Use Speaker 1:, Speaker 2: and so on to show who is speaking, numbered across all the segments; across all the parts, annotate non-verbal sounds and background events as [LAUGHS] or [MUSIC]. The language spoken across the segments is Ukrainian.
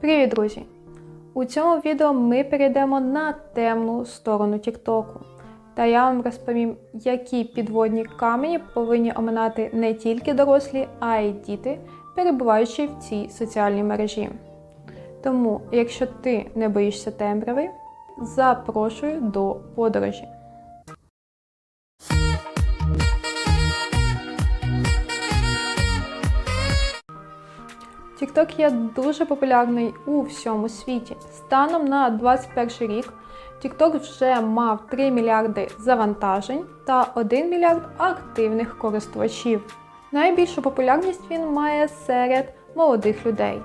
Speaker 1: Привіт, друзі! У цьому відео ми перейдемо на темну сторону Тіктоку. Та я вам розповім, які підводні камені повинні оминати не тільки дорослі, а й діти, перебуваючи в цій соціальній мережі. Тому, якщо ти не боїшся темряви, запрошую до подорожі. TikTok є дуже популярний у всьому світі. Станом на 2021 рік TikTok вже мав 3 мільярди завантажень та 1 мільярд активних користувачів. Найбільшу популярність він має серед молодих людей.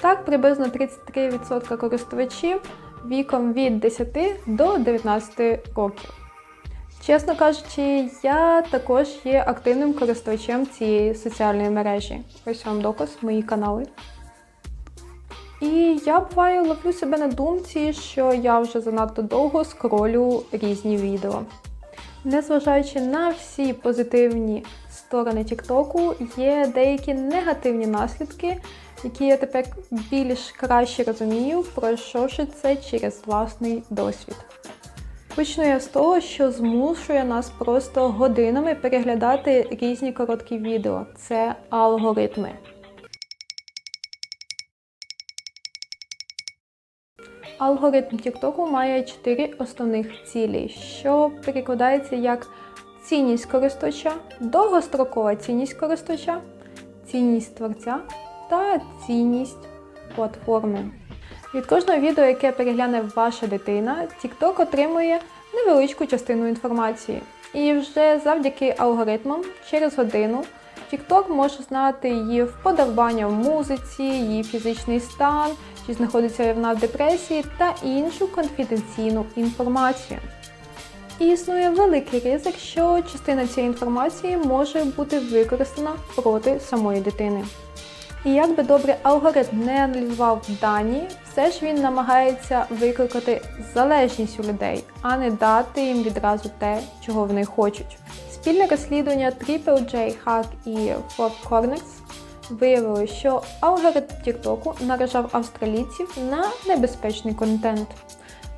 Speaker 1: Так, приблизно 33% користувачів віком від 10 до 19 років. Чесно кажучи, я також є активним користувачем цієї соціальної мережі. Ось вам доказ, мої канали. І я буваю ловлю себе на думці, що я вже занадто довго скролю різні відео. Незважаючи на всі позитивні сторони Тіктоку, є деякі негативні наслідки, які я тепер більш краще розумію, пройшовши це через власний досвід. Почну я з того, що змушує нас просто годинами переглядати різні короткі відео. Це алгоритми. Алгоритм TikTok має чотири основних цілі, що перекладається як цінність користувача, довгострокова цінність користувача, цінність творця та цінність платформи. Від кожного відео, яке перегляне ваша дитина, TikTok отримує невеличку частину інформації. І вже завдяки алгоритмам через годину TikTok може знати її вподобання в музиці, її фізичний стан, чи знаходиться вона в депресії та іншу конфіденційну інформацію. І існує великий ризик, що частина цієї інформації може бути використана проти самої дитини. І як би добре алгоритм не аналізував дані, все ж він намагається викликати залежність у людей, а не дати їм відразу те, чого вони хочуть. Спільне розслідування Triple Hack і Four Corners виявило, що алгоритм Тіктоку наражав австралійців на небезпечний контент,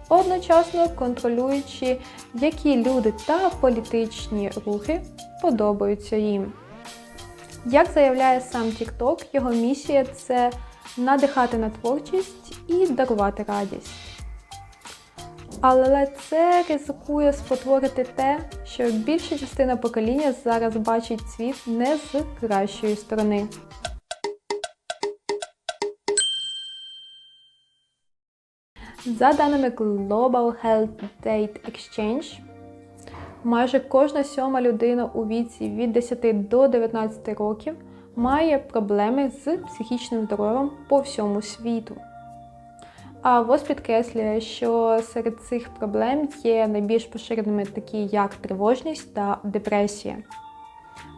Speaker 1: одночасно контролюючи, які люди та політичні рухи подобаються їм. Як заявляє сам TikTok, його місія це надихати на творчість і дарувати радість. Але це ризикує спотворити те, що більша частина покоління зараз бачить світ не з кращої сторони. За даними Global Health Data Exchange, майже кожна сьома людина у віці від 10 до 19 років має проблеми з психічним здоров'ям по всьому світу. А ВОЗ підкреслює, що серед цих проблем є найбільш поширеними такі, як тривожність та депресія.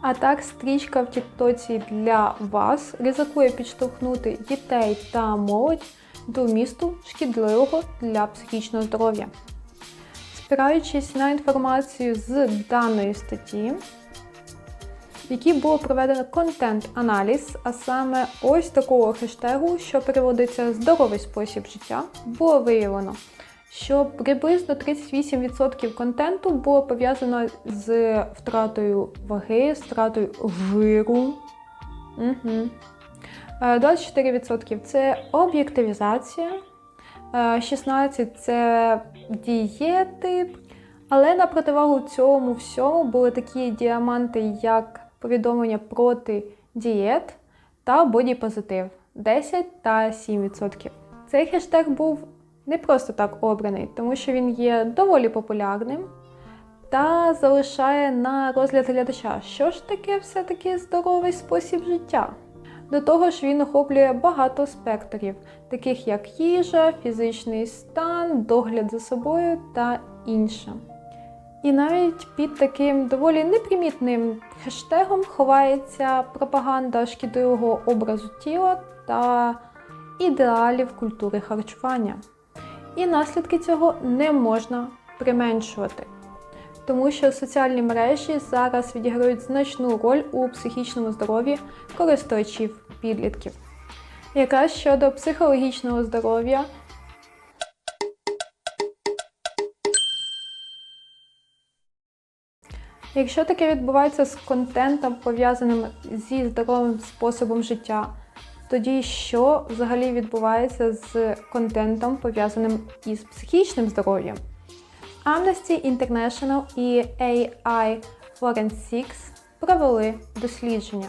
Speaker 1: А так, стрічка в Тіктоці для вас ризикує підштовхнути дітей та молодь до місту шкідливого для психічного здоров'я. Спираючись на інформацію з даної статті, в якій було проведено контент-аналіз, а саме ось такого хештегу, що переводиться здоровий спосіб життя, було виявлено, що приблизно 38% контенту було пов'язано з втратою ваги, з втратою жиру. Угу. 24% це об'єктивізація, 16% це дієти. Але на противагу цьому всьому були такі діаманти, як повідомлення проти дієт та бодіпозитив 10 та 7%. Цей хештег був не просто так обраний, тому що він є доволі популярним та залишає на розгляд глядача, що ж таке все-таки здоровий спосіб життя. До того ж, він охоплює багато спектрів, таких як їжа, фізичний стан, догляд за собою та інше. І навіть під таким доволі непримітним хештегом ховається пропаганда шкідливого образу тіла та ідеалів культури харчування. І наслідки цього не можна применшувати, тому що соціальні мережі зараз відіграють значну роль у психічному здоров'ї користувачів підлітків. Якраз щодо психологічного здоров'я. Якщо таке відбувається з контентом, пов'язаним зі здоровим способом життя, тоді що взагалі відбувається з контентом, пов'язаним із психічним здоров'ям? Amnesty International і AI Forensics провели дослідження.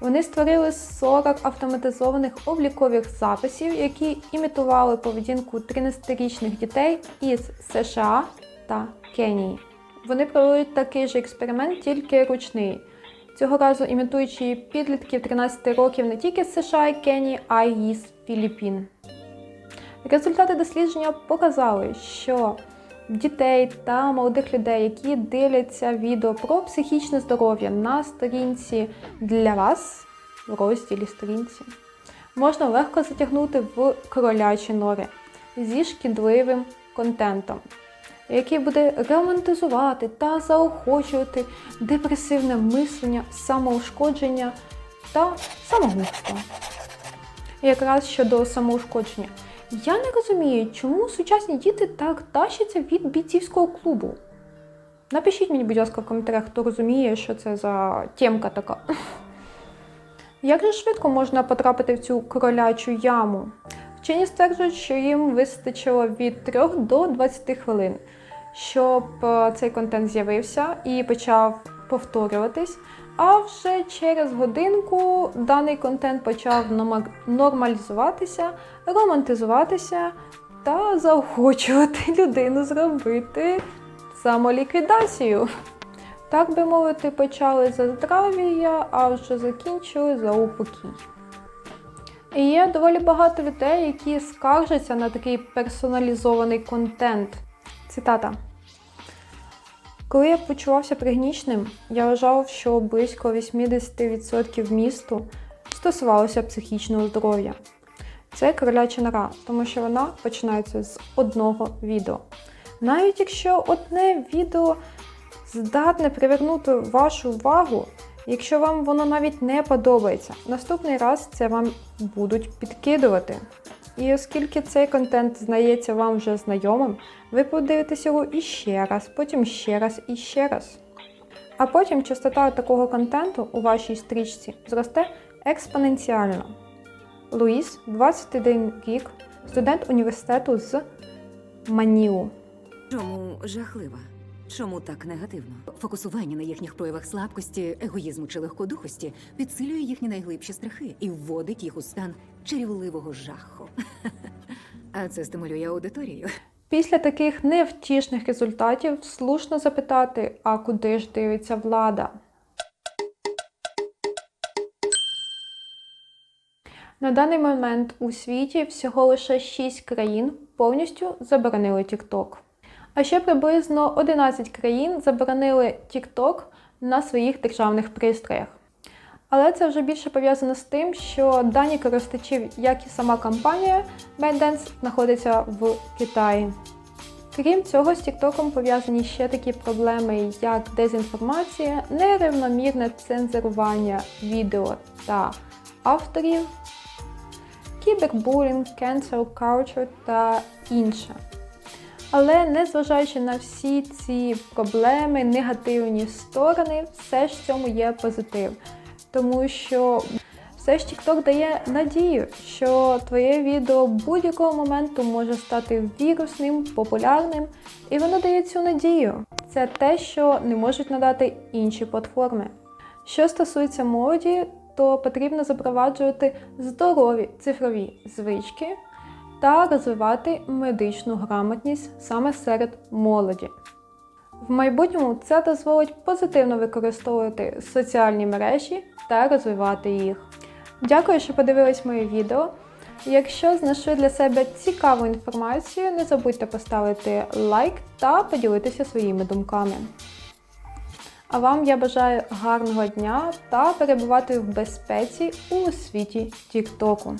Speaker 1: Вони створили 40 автоматизованих облікових записів, які імітували поведінку 13-річних дітей із США та Кенії. Вони провели такий же експеримент, тільки ручний. Цього разу імітуючи підлітків 13 років не тільки з США і Кенії, а й із Філіппін. Результати дослідження показали, що дітей та молодих людей, які дивляться відео про психічне здоров'я на сторінці для вас в розділі сторінці, можна легко затягнути в кролячі нори зі шкідливим контентом, який буде романтизувати та заохочувати депресивне мислення, самоушкодження та самогубство. Якраз щодо самоушкодження. Я не розумію, чому сучасні діти так тащаться від бійцівського клубу. Напишіть мені, будь ласка, в коментарях, хто розуміє, що це за тємка така. Як же швидко можна потрапити в цю кролячу яму? Вчені стверджують, що їм вистачило від 3 до 20 хвилин, щоб е, цей контент з'явився і почав повторюватись. А вже через годинку даний контент почав нормалізуватися, романтизуватися та заохочувати [LAUGHS] людину зробити самоліквідацію. Так би мовити, почали за здрав'я, а вже закінчили за упокій. І є доволі багато людей, які скаржаться на такий персоналізований контент. Цитата. Коли я почувався пригнічним, я вважав, що близько 80% місту стосувалося психічного здоров'я. Це кроляча нора, тому що вона починається з одного відео. Навіть якщо одне відео здатне привернути вашу увагу, якщо вам воно навіть не подобається, наступний раз це вам будуть підкидувати. І оскільки цей контент здається вам вже знайомим, ви подивитесь його іще раз, потім ще раз і ще раз. А потім частота такого контенту у вашій стрічці зросте експоненціально. Луїс, 21 рік, студент університету з Манілу.
Speaker 2: Чому жахлива? Чому так негативно? Фокусування на їхніх проявах слабкості, егоїзму чи легкодухості підсилює їхні найглибші страхи і вводить їх у стан чарівливого жаху. [LAUGHS] А це стимулює аудиторію.
Speaker 1: Після таких невтішних результатів слушно запитати, а куди ж дивиться влада? На даний момент у світі всього лише 6 країн повністю заборонили TikTok. А ще приблизно 11 країн заборонили TikTok на своїх державних пристроях. Але це вже більше пов'язано з тим, що дані користувачів, як і сама компанія ByteDance, знаходиться в Китаї. Крім цього, з TikTok пов'язані ще такі проблеми, як дезінформація, нерівномірне цензурування відео та авторів, кібербулінг, cancel culture та інше. Але незважаючи на всі ці проблеми, негативні сторони, все ж в цьому є позитив. Тому що все ж TikTok дає надію, що твоє відео будь-якого моменту може стати вірусним, популярним, і воно дає цю надію. Це те, що не можуть надати інші платформи. Що стосується молоді, то потрібно запроваджувати здорові цифрові звички та розвивати медичну грамотність саме серед молоді. В майбутньому це дозволить позитивно використовувати соціальні мережі та розвивати їх. Дякую, що подивились моє відео. Якщо знайшли для себе цікаву інформацію, не забудьте поставити лайк та поділитися своїми думками. А вам я бажаю гарного дня та перебувати в безпеці у світі Тіктоку.